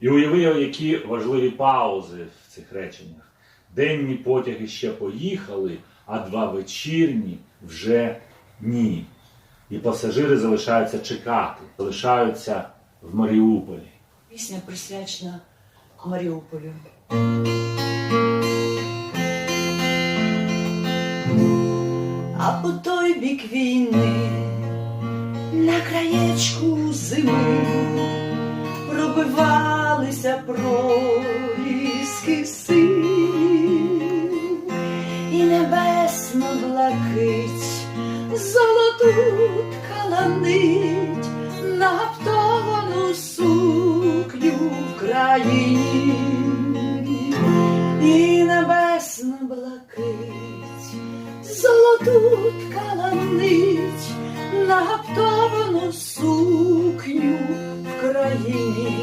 І уяви, які важливі паузи в цих реченнях. Денні потяги ще поїхали, а два вечірні вже ні. І пасажири залишаються чекати, залишаються в Маріуполі. Пісня присвячена Маріуполю. А по той бік війни на краєчку зими пробивалися проліски сил і небесно блакить, золоту ткаланить на гаптовану сукню в країні, і небесно блакить, золоту ткаланить на гаптовану